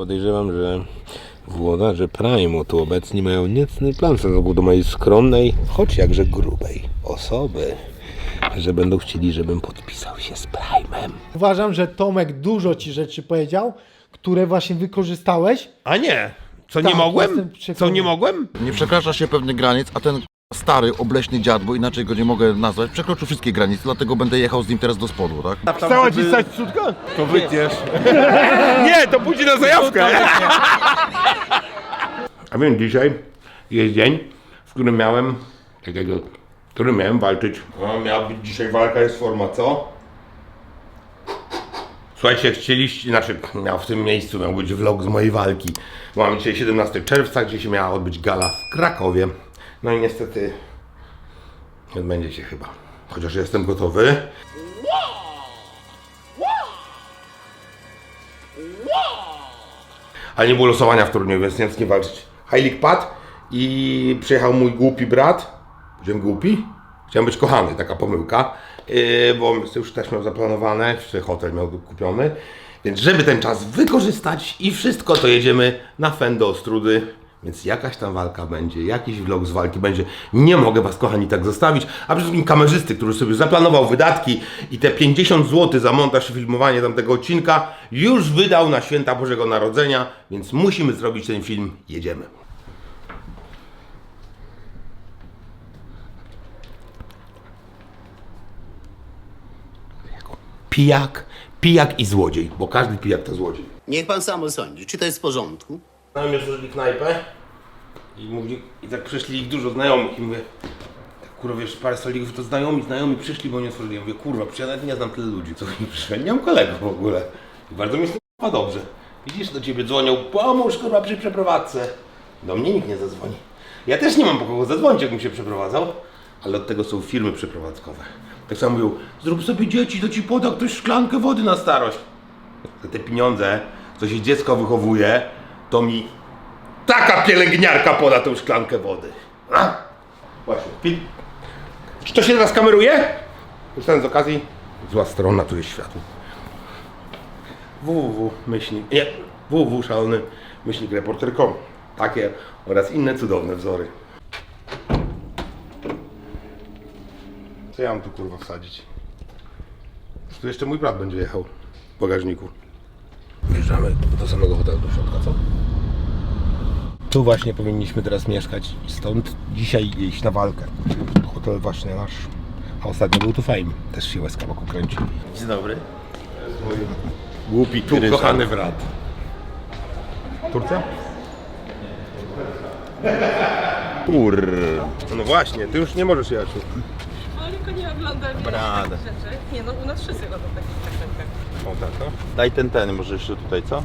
Podejrzewam, że włodarze Prime'u tu obecni mają niecny plan w stosunku do mojej skromnej, choć jakże grubej osoby, że będą chcieli, żebym podpisał się z Prime'em. Uważam, że Tomek dużo ci rzeczy powiedział, które właśnie wykorzystałeś. A nie! Co Tak, nie mogłem? jestem Co nie mogłem? Nie przekracza się pewnych granic, a ten stary, obleśny dziad, bo inaczej go nie mogę nazwać, przekroczył wszystkie granice, dlatego będę jechał z nim teraz do spodu, tak? Chciała ci stać cudka? To wytniesz. nie, to pójdzie na zajawkę. A więc dzisiaj jest dzień, w którym miałem takiego, w którym miałem walczyć. No, miała być dzisiaj walka, jest forma, co? Słuchajcie, chcieliście, znaczy miał w tym miejscu miał być vlog z mojej walki. Mamy dzisiaj 17 czerwca, gdzie się miała odbyć gala w Krakowie. No i niestety nie odbędzie się chyba. Chociaż jestem gotowy. Ale nie było losowania w turnieju, więc nie wiem walczyć. Heilig padł i przyjechał mój głupi brat. Byłem głupi? Chciałem być kochany, taka pomyłka. Yy, bo już też miał zaplanowane, jeszcze hotel miał kupiony. Więc żeby ten czas wykorzystać i wszystko, to jedziemy na Fendo Ostrudy. Więc jakaś tam walka będzie, jakiś vlog z walki będzie. Nie mogę Was, kochani, tak zostawić. A przede wszystkim kamerzysty, który sobie zaplanował wydatki i te 50 zł za montaż i filmowanie tamtego odcinka już wydał na święta Bożego Narodzenia, więc musimy zrobić ten film. Jedziemy. Pijak, pijak i złodziej, bo każdy pijak to złodziej. Niech pan sam osądzi, czy to jest w porządku. Znajomi otworzyli knajpę i mówili, i tak przyszli ich dużo znajomych i mówię, tak kurwa wiesz, parę stolików to znajomi, znajomi przyszli, bo nie otworzyli. Ja mówię, kurwa, przecież ja nie znam tyle ludzi, co mi przyszli, nie mam kolegów w ogóle. I bardzo mi tym k***a dobrze. Widzisz, do ciebie dzwonią, pomóż kurwa przy przeprowadzce. Do mnie nikt nie zadzwoni. Ja też nie mam po kogo zadzwonić, jakbym się przeprowadzał, ale od tego są firmy przeprowadzkowe. Tak samo mówią, zrób sobie dzieci, to ci poda ktoś szklankę wody na starość. Za te pieniądze, co się dziecko wychowuje, to mi taka pielęgniarka poda tą szklankę wody. A? Właśnie. Fil- Czy to się teraz kameruje? Korzystając z okazji, zła strona tu jest światło. www myślnik, nie, www szalony myślnik reporter.com. Takie oraz inne cudowne wzory. Co ja mam tu kurwa wsadzić? Tu jeszcze mój brat będzie jechał w bagażniku. Wjeżdżamy do samego hotelu do środka, co? Tu właśnie powinniśmy teraz mieszkać stąd dzisiaj iść na walkę. Hotel właśnie nasz. A ostatnio był tu Fame. Też się łezka wokół kręci. Dzień dobry. Mój głupi, tu Ryszard. kochany brat. Turcja? Kur... No właśnie, ty już nie możesz jechać. Ale tylko nie takich rzeczy. Nie no, u nas wszyscy robią takich takich O tak, no. Daj ten, ten, może jeszcze tutaj, co?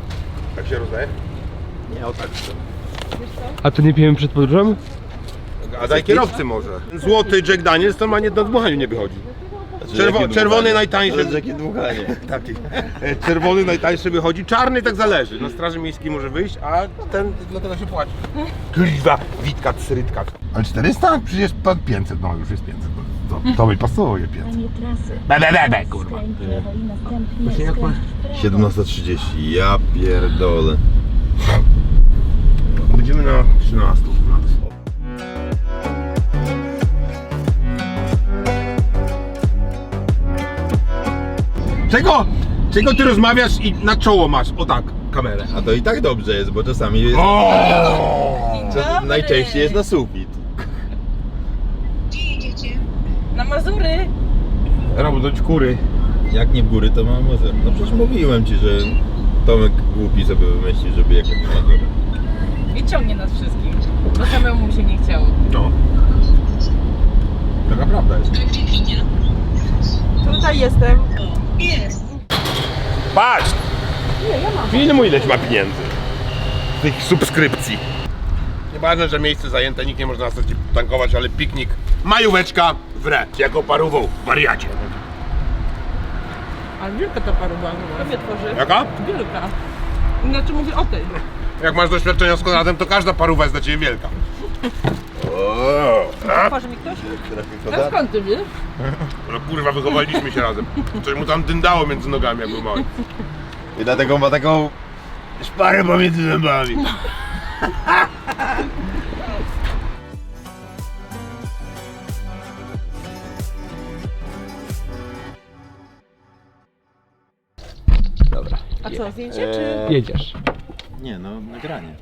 Tak się rozdaje? Nie, o tak. A to nie pijemy przed podróżą? A daj kierowcy może. Złoty Jack Daniels to ma nie, na dmuchaniu nie wychodzi. Czerwo, czerwony najtańszy. Jakie dmuchanie. Taki. E, Czerwony najtańszy wychodzi, czarny tak zależy. Na straży miejskiej może wyjść, a ten dlatego się płaci. Kurwa, Witka, Srytka. Ale 400? Przecież pan 500, no już jest 500. To, to mi pasuje 500. Pytanie trasy. Be, be, be, be, kurwa. Skręć w lewo i następnie skręć 17.30, ja pierdolę. Będziemy na 13. Czego? Czego ty rozmawiasz i na czoło masz? O tak, kamerę. A to i tak dobrze jest, bo czasami jest... O! To najczęściej jest na sufit. Na Mazury! Robić kury. Jak nie w góry, to mam może. No przecież mówiłem ci, że Tomek głupi sobie wymyśli, żeby jechać na Mazurę. I ciągnie nas wszystkich. Bo samemu mu się nie chciało. No. Taka prawda jest. Tutaj jestem. Patrz! Filmu ileś ma pieniędzy. Tych subskrypcji. Nieważne, że miejsce zajęte, nikt nie może nas tankować, ale piknik. Majóweczka w re. Jako parową, wariacie. Ale wielka ta paruwa. Kto mnie tworzy? Jaka? Wielka. Znaczy mówię o tej. Jak masz doświadczenia z Konradem, to każda parówa jest dla ciebie wielka. Tworzy mi ktoś? A skąd ty wiesz? No kurwa, wychowaliśmy się razem. Coś mu tam dyndało między nogami, jak był mały. I dlatego ma taką Szparę pomiędzy zębami. A co, zdjęcie czy... Jedziesz. Nie, no nagranie.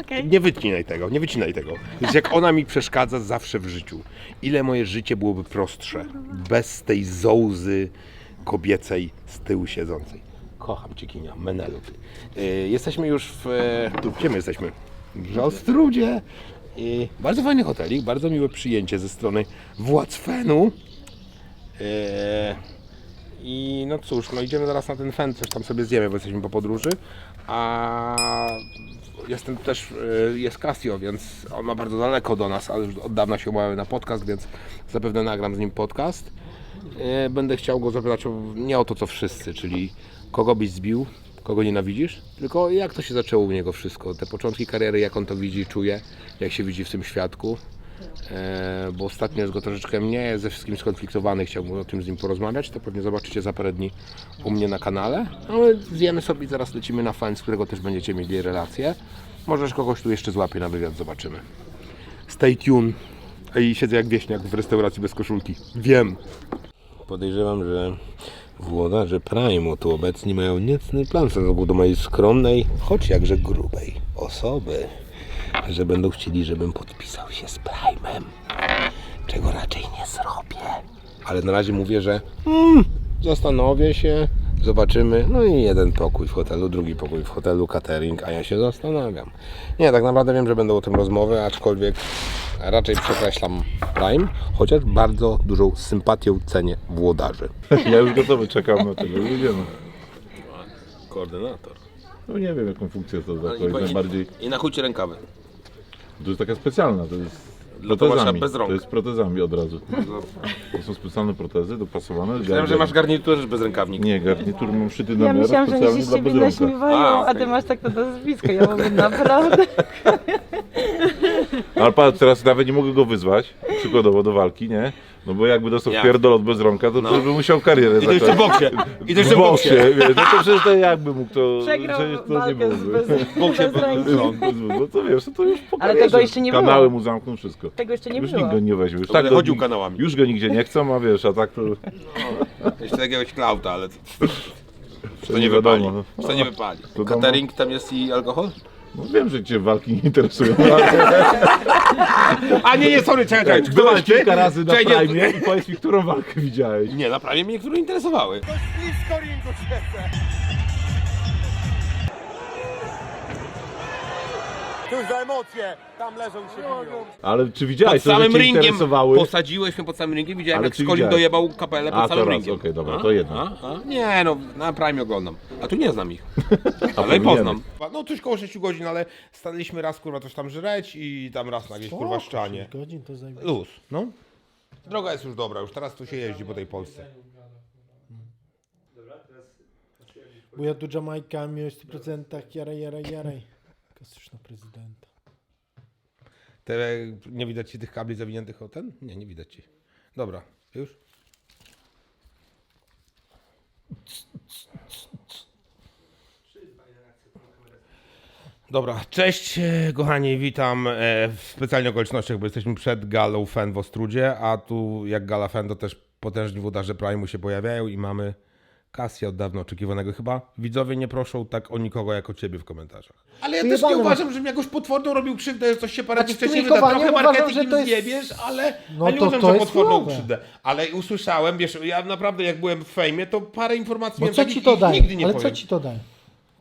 Okej. Nie wycinaj tego, nie wycinaj tego. Więc jak ona mi przeszkadza zawsze w życiu. Ile moje życie byłoby prostsze bez tej zołzy kobiecej z tyłu siedzącej. Kocham cię, Kinia, menelu. ty. Yy, jesteśmy już w... e, Tu, gdzie my jesteśmy? W Ostrudzie. I bardzo fajny hotelik, bardzo miłe przyjęcie ze strony władz Fenu. Yy, I no cóż, no idziemy zaraz na ten fen, coś tam sobie zjemy, bo jesteśmy po podróży. A jestem też, y, jest Casio, więc on ma bardzo daleko do nas, ale już od dawna się umawiamy na podcast, więc zapewne nagram z nim podcast. Y, Będę chciał go zapytać o, nie o to, co wszyscy, czyli kogo byś zbił, kogo nienawidzisz, tylko jak to się zaczęło u niego wszystko, te początki kariery, jak on to widzi, czuje, jak się widzi w tym świadku. E, bo ostatnio jest go troszeczkę mniej, ze wszystkim skonfliktowany, chciałbym o tym z nim porozmawiać, to pewnie zobaczycie za parę dni u mnie na kanale, ale zjemy sobie i zaraz lecimy na fan, z którego też będziecie mieli relację. Możesz kogoś tu jeszcze złapie na wywiad, zobaczymy. Stay tuned. I siedzę jak wieśniak w restauracji bez koszulki. Wiem. Podejrzewam, że włodarze Prime'u tu obecni mają niecny plan w stosunku do mojej skromnej, choć jakże grubej osoby że będą chcieli, żebym podpisał się z Prime'em, czego raczej nie zrobię. Ale na razie mówię, że mm, zastanowię się, zobaczymy. No i jeden pokój w hotelu, drugi pokój w hotelu, catering, a ja się zastanawiam. Nie, tak naprawdę wiem, że będą o tym rozmowy, aczkolwiek raczej przekreślam Prime, chociaż bardzo dużą sympatią cenię włodarzy. Ja już gotowy, czekam na tego, idziemy. Koordynator. No nie wiem jaką funkcję to za to jest najbardziej... I na chucie rękawy. To jest taka specjalna, to jest Dla Tomasza protezami. bez rąk. To jest protezami od razu. To są specjalne protezy dopasowane. Myślałem, że masz garnitur też bez rękawnik. Nie, garnitur mam szyty na Ja miarę myślałam, że oni specjalnie się z dla ciebie bezrąka. naśmiewają, A, a okej. ty masz tak to nazwisko. Ja mówię, naprawdę? Ale patrz, teraz nawet nie mogę go wyzwać, przykładowo do walki, nie? No bo jakby dostał Jak? pierdol od bezrąka, to, to by musiał karierę I to jeszcze w boksie. I to W jeszcze w boksie, wiesz, no to przecież to jakby mógł to... Przegrał przecież to nie walkę z mógłby. bez, boksie bez bez ręki. rąk. No to wiesz, to, już po Ale karierze. tego jeszcze nie było. Kanały mu zamkną, wszystko. Tego jeszcze nie już było. nikt go nie weźmie. Już, będę go chodził kanałami. Już go nigdzie nie chcą, a wiesz, a tak to... Jeszcze jakiegoś klauta, ale to, to nie wiadomo, wypali. no. To nie wypali. To Catering tam jest i alkohol? No wiem, że cię walki nie interesują, A nie, nie, sorry, czekaj, czekaj. Kto Byłeś walczy? kilka razy na Czekaj, nie, Prime i powiedz mi, którą walkę widziałeś. Nie, na prawie mnie niektóre interesowały. Ale czy Pod widziałeś, to, że samym cię ringiem interesowały? posadziłeś mnie pod samym ringiem, widziałem Ale jak czy widziałeś? dojebał kapelę pod A, to samym raz, ringiem. okej, dobra, A? to jedno. A? A? Nie no, na Prime oglądam. A tu nie znam ich. ale poznam. No coś koło 6 godzin, ale stanęliśmy raz kurwa coś tam żreć i tam raz na jakieś kurwa szczanie. Godzin to zajmie. Luz, no. Droga jest już dobra, już teraz tu się jeździ po tej Polsce. Bo ja tu Jamajka miałeś w 100% jaraj, jaraj, jaraj. Na prezydenta. Te, nie widać ci tych kabli zawiniętych o ten? Nie, nie widać ci. Dobra, już? Dobra, cześć kochani, witam e, w specjalnych okolicznościach, bo jesteśmy przed galą FEN w Ostrudzie, a tu jak gala FEN to też potężni włodarze Prime'u się pojawiają i mamy Kasia od dawno oczekiwanego. Chyba widzowie nie proszą tak o nikogo jak o ciebie w komentarzach. Ale ja też nie Wyjebane uważam, żebym jakoś potworną robił krzywdę, że coś się parę dni Znaczy, wcześniej wyda. trójkowanie Trochę uważam, marketing że im to jest- zjebiesz, ale, No ale nie to uważam, to że jest potworną krzywdę. Ale usłyszałem, wiesz, ja naprawdę jak byłem w fejmie, to parę informacji Bo miałem co takich, ci to ich daje? nigdy nie Ale powiem. co ci to daje?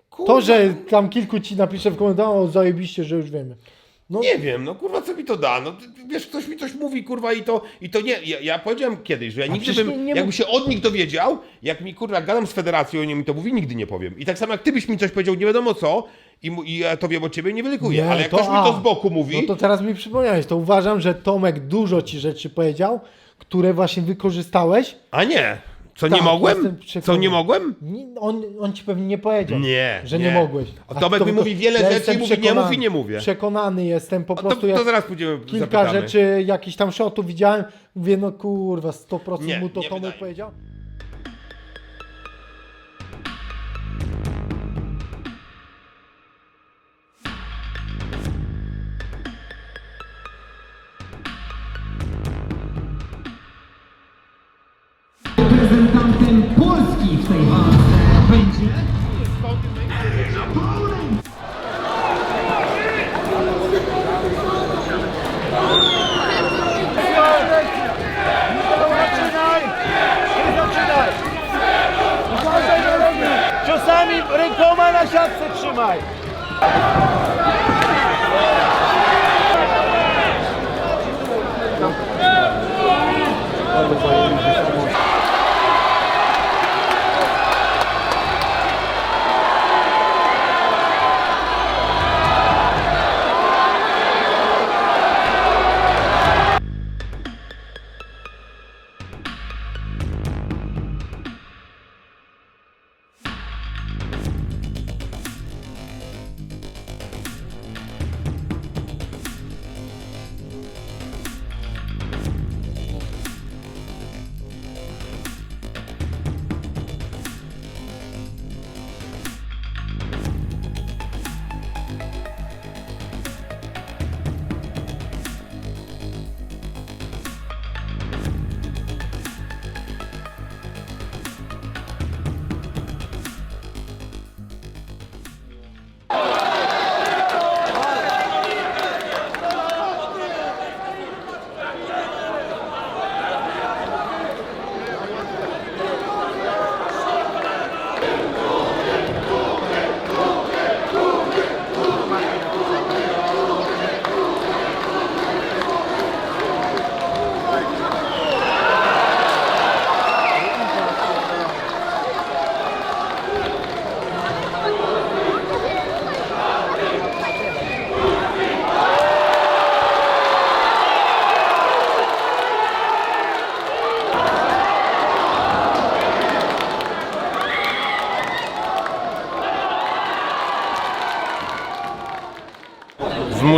Kurwa, To, że tam kilku ci napisze w komentarzu, o zajebiście, że już wiemy. No, Nie wiem, no kurwa, co mi to da? No wiesz, ktoś mi coś mówi, kurwa, i to, i to nie. Ja, ja powiedziałem kiedyś, że ja nigdy bym, nie- nie jakbym mów- się od nich dowiedział, jak mi kurwa gadam z federacją, oni mi to mówi, nigdy nie powiem. I tak samo jak ty byś mi coś powiedział, nie wiadomo co, i, mu- i ja to wiem o ciebie, nie wylykuję. Nie, ale jak to ktoś mi to z boku mówi, No to teraz mi przypomniałeś, to uważam, że Tomek dużo ci rzeczy powiedział, które właśnie wykorzystałeś. a nie. Co Tak, nie mogłem? Co przekonany. nie mogłem? Nie, On, on ci pewnie nie powiedział, Nie, że nie. nie, mogłeś. A Tomek to- mi mówi wiele rzeczy jestem i mówi, nie przekonany- mów i nie mówię. Przekonany jestem, po prostu to, to zaraz pójdziemy, kilka zapytamy. rzeczy, jakichś tam shotów widziałem, mówię, no kurwa, 100% Nie, mu to nie Tomek wydaje. powiedział.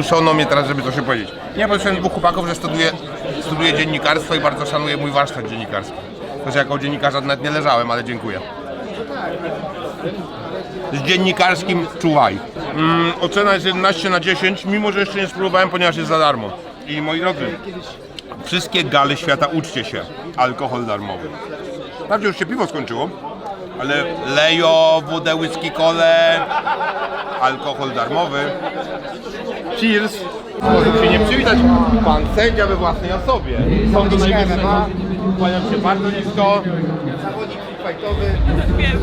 Zmuszono mnie teraz, żeby się powiedzieć. Bo jestem dwóch chłopaków, że studiuje, studiuje dziennikarstwo i bardzo szanuję mój warsztat dziennikarski. To, że jako dziennikarza nawet nie leżałem, ale dziękuję. Z dziennikarskim czuwaj. Mm, ocena jest 11 na 10, mimo że jeszcze nie spróbowałem, ponieważ jest za darmo. I moi drodzy, wszystkie gale świata uczcie się. Alkohol darmowy. Wprawdzie już się piwo skończyło, ale lejo, wódę, whisky, kole, alkohol darmowy. Cheers! Może się nie przywitać pan sędzia we własnej osobie. Sądu Najwyższego. Kłaniam się bardzo nisko. Zawodnik fightowy,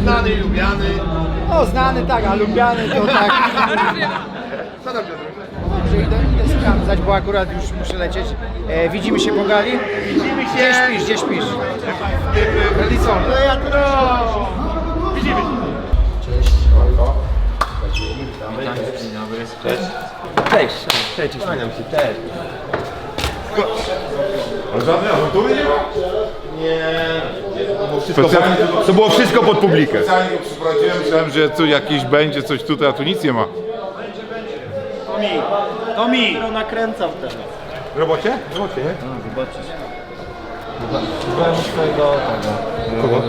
znany i lubiany. No znany tak, a lubiany to tak. Co tam Piotr? Że idę, idę sprawdzać, bo akurat już muszę lecieć. E, widzimy się po gali? Widzimy się! Gdzie śpisz, gdzie śpisz? Radisson. No ja to... Widzimy się. Kłaniam się, cześć. Żadnej awantury nie ma? Nie. To było wszystko, to było wszystko pod publikę. Przyprowadziłem, myślałem, że tu jakiś będzie coś tutaj, a tu nic nie ma. nakręcam teraz. W robocie? W robocie, nie? Byłem swojego tego, Kogo?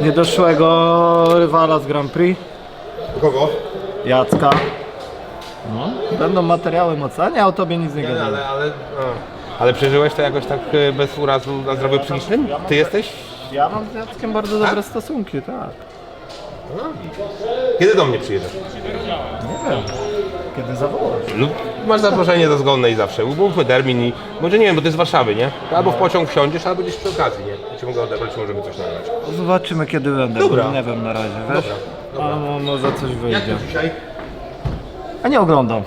niedoszłego rywala z Grand Prix, Kogo? Jacka. No. Będą materiały mocne, nie o tobie nic nie gadałem. Ale, ale, a. ale przeżyłeś to jakoś tak e, bez urazu na zdrowiu psychicznym? Ty jesteś? Ja mam z Jackiem bardzo dobre stosunki, tak. Kiedy do mnie przyjedziesz? Kiedy zawołasz? Lub masz zaproszenie do zgonnej zawsze. Umówmy termin i może nie wiem, bo ty z Warszawy, nie? Albo w pociąg wsiądziesz, albo gdzieś przy okazji, nie? Ja cię mogę odebrać, możemy coś nagrać. Zobaczymy kiedy będę, Dobra. bo nie wiem na razie, wiesz? Dobra, A no, no za coś wyjdzie. dzisiaj? A nie oglądam.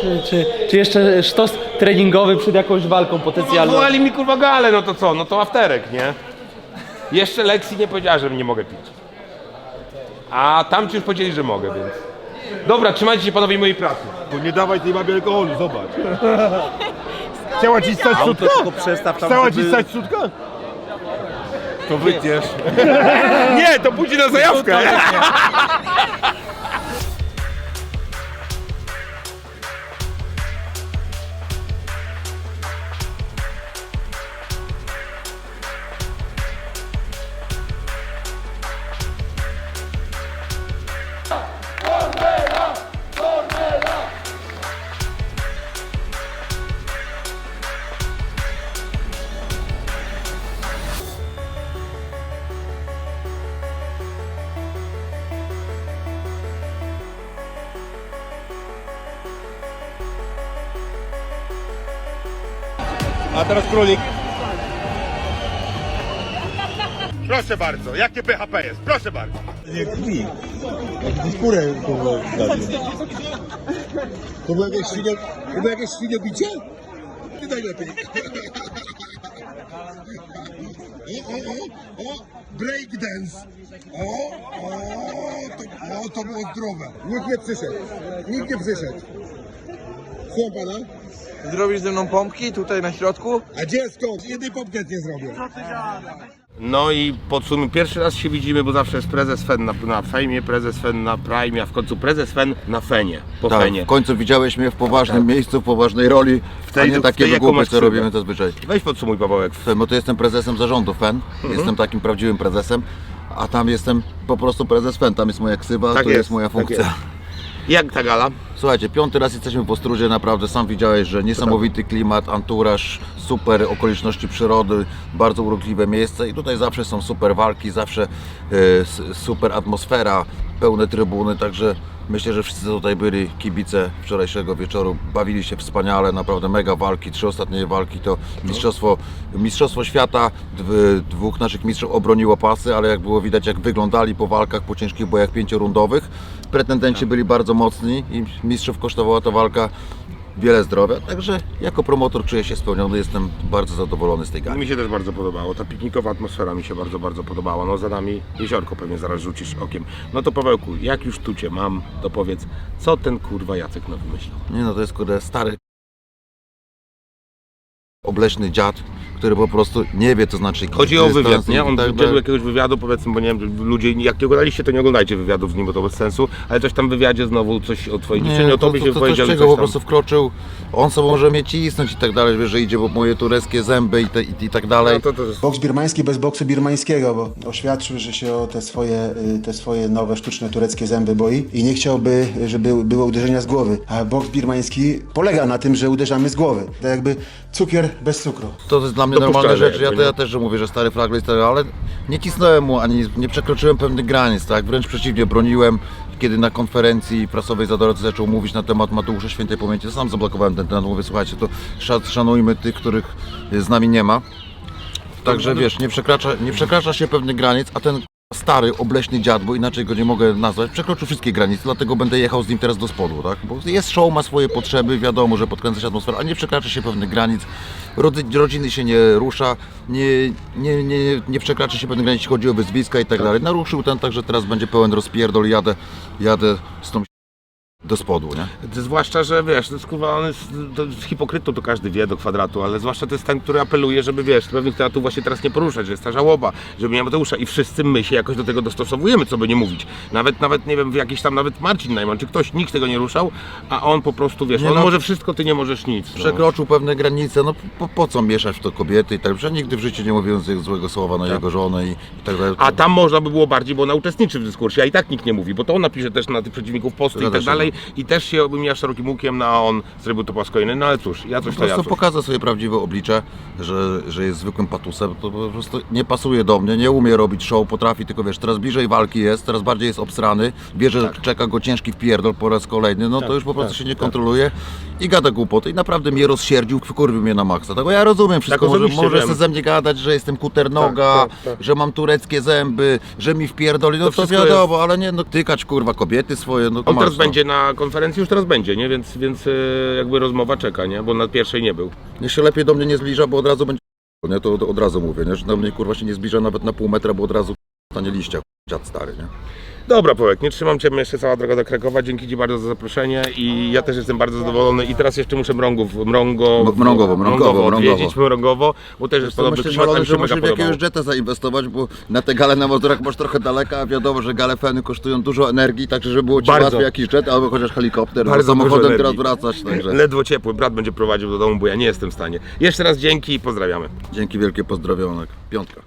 Czy, czy, czy jeszcze sztos treningowy przed jakąś walką potencjalną? Wołali mi kurwa gale, no to co? No to afterek, nie? Jeszcze lekcji nie powiedziała, że nie mogę pić. A tam ci już powiedzieli, że mogę, więc... Dobra, trzymajcie się panowie mojej pracy. Bo nie dawaj tej babie alkoholu, zobacz. Chciała ci stać sutka? przestaw tam, Chciała ci stać sutka? To wytniesz. Nie, to pójdzie na zajawkę. Teraz królik. Proszę bardzo, jakie PHP jest? Proszę bardzo. Skórę dali. To było jakieś świnio, to było jakieś świniobicie? Ty najlepiej. O, o, o, o, breakdance. O, o, to, o, to było zdrowe. Nikt nie przyszedł. Nikt nie przyszedł. Słucham pana? Zrobisz ze mną pompki tutaj na środku? A skąd? Jednej pompki nie zrobię. No i podsumuj, pierwszy raz się widzimy, bo zawsze jest prezes FEN na, na fejmie, prezes FEN na prime, a w końcu prezes FEN na fenie, po Tak, fenie. w końcu widziałeś mnie w poważnym miejscu, w poważnej roli, tej- a nie w takie jaką masz co robimy zazwyczaj. Weź podsumuj Pawełek. Bo to jestem prezesem zarządu FEN, Mhm. jestem takim prawdziwym prezesem, a tam jestem po prostu prezes FEN, tam jest moja ksywa, Tak tu jest, jest, moja tak funkcja. jest. Jak ta gala? Słuchajcie, piąty raz jesteśmy w Ostrudzie, naprawdę sam widziałeś, że niesamowity klimat, anturaż, super okoliczności przyrody, bardzo urokliwe miejsce i tutaj zawsze są super walki, zawsze e, super atmosfera, pełne trybuny, także myślę, że wszyscy tutaj byli kibice wczorajszego wieczoru, bawili się wspaniale, naprawdę mega walki, trzy ostatnie walki to mistrzostwo, mistrzostwo świata, dw, dwóch naszych mistrzów obroniło pasy, ale jak było widać jak wyglądali po walkach, po ciężkich bojach pięciorundowych, pretendenci byli bardzo mocni i mistrzów kosztowała ta walka wiele zdrowia, także jako promotor czuję się spełniony, jestem bardzo zadowolony z tej gali. Mi się też bardzo podobało. Ta piknikowa atmosfera mi się bardzo, bardzo podobała. No za nami jeziorko pewnie zaraz rzucisz okiem. No to Pawełku, jak już tu Cię mam, to powiedz, co ten kurwa Jacek nowy wymyślił? Nie no, to jest kurde stary obleśny dziad, który po prostu nie wie, co znaczy Chodzi o wywiad, nie? On tak udzielił jakiegoś wywiadu, powiedzmy, bo nie wiem, ludzie, jak nie oglądaliście, to nie oglądajcie wywiadów z nim, bo to bez sensu, ale coś tam w wywiadzie znowu coś o Twojej dziewczynie, o to, Tobie to, się to, to powiedział, coś po prostu wkroczył, on sobie może mnie cisnąć i tak dalej, wiesz, że idzie po moje tureckie zęby i, te, i, i tak dalej. No, to, to jest... Boks birmański bez boksu birmańskiego, bo oświadczył, że się o te swoje, y, te swoje nowe sztuczne tureckie zęby boi i nie chciałby, żeby były uderzenia z głowy. A boks birmański polega na tym, że uderzamy z głowy. To jakby cukier bez cukru. To jest dla mnie Dopuszczalne normalna rzecz. Ja, to, ja też że mówię, że stary fragment stary, ale nie cisnąłem mu, ani nie przekroczyłem pewnych granic, tak? Wręcz przeciwnie, broniłem. Kiedy na konferencji prasowej Zadorcy zaczął mówić na temat Mateusza Świętej Pamięci, sam zablokowałem ten temat. Mówię, słuchajcie, to sza- szanujmy tych, których z nami nie ma. Także wiesz, nie przekracza, nie przekracza się pewnych granic, a ten stary, obleśny dziad, bo inaczej go nie mogę nazwać, przekroczył wszystkie granice, dlatego będę jechał z nim teraz do spodu, tak? Bo jest show, ma swoje potrzeby, wiadomo, że podkręca się atmosfera, a nie przekracza się pewnych granic, rodziny się nie rusza, nie, nie, nie, nie przekracza się pewnych granic, jeśli chodzi o wyzwiska i tak dalej. Naruszył ten, także teraz będzie pełen rozpierdol, jadę, jadę z tą do spodu, nie? Zwłaszcza, że wiesz, to jest kurwa, on jest, to jest hipokrytą, to każdy wie do kwadratu, ale zwłaszcza to jest ten, który apeluje, żeby wiesz, pewnych tematów właśnie teraz nie poruszać, że jest ta żałoba, żeby nie Mateusza i wszyscy my się jakoś do tego dostosowujemy, co by nie mówić. Nawet, nawet nie wiem, jakiś tam, nawet Marcin Najman, czy ktoś, nikt tego nie ruszał, a on po prostu, wiesz, Nie on no. może wszystko, ty nie możesz nic. No. Przekroczył pewne granice, no po, po co mieszać w to kobiety i tak, że nigdy w życiu nie mówiłem złego słowa na jego żonę i, i tak dalej. A tam można by było bardziej, bo ona uczestniczy w dyskursie, a i tak nikt nie mówi, bo to ona pisze też na tych przeciwników posty i tak dalej i też się mija szerokim łukiem, no a on zrobił to kolejny, no ale cóż, ja coś Po to ja prostu coś. pokazał swoje prawdziwe oblicze, że, że jest zwykłym patusem, to po prostu nie pasuje do mnie, nie umie robić show, potrafi tylko wiesz, teraz bliżej walki jest, teraz bardziej jest obsrany, wie, że Tak. czeka go ciężki wpierdol po raz kolejny, no to już po prostu się nie kontroluje i gada głupoty i naprawdę mnie rozsierdził, wkurwił mnie na maksa, tak, bo ja rozumiem wszystko, może, osobiście może wiem. ze mnie gadać, że jestem kuternoga, Tak, tak, tak. że mam tureckie zęby, że mi wpierdoli, no to, wszystko wiadomo, ale nie, no tykać kurwa kobiety swoje, no to On masz, teraz no. będzie na konferencji, już teraz będzie, nie? Więc, więc e, jakby rozmowa czeka, nie? Bo na pierwszej nie był. Niech się lepiej do mnie nie zbliża, bo od razu będzie nie? To, to od razu mówię, nie? że do mnie kurwa się nie zbliża nawet na pół metra, bo od razu stanie liścia, dziad stary, nie? Dobra, Połek, nie trzymam Cię jeszcze cała droga do Krakowa. Dzięki Ci bardzo za zaproszenie i ja też jestem bardzo zadowolony. I teraz jeszcze muszę Mrągów, Mrągo, M- Mrągowo, Mrągowo, odwiedzić, Mrągowo, bo też jest podobny myślę, klimat, że, tam że się mega w jakiegoś podobało. jetta zainwestować, bo na te gale na Mazurach masz trochę daleka, a wiadomo, że gale feny kosztują dużo energii, także żeby było ci Bardzo. łatwiej jakiś jet, albo chociaż helikopter, Bardzo samochodem teraz energii. wracać, także Ledwo ciepły, brat będzie prowadził do domu, bo ja nie jestem w stanie. Jeszcze raz dzięki i pozdrawiamy. dzięki wielkie pozdrowionek, piątka.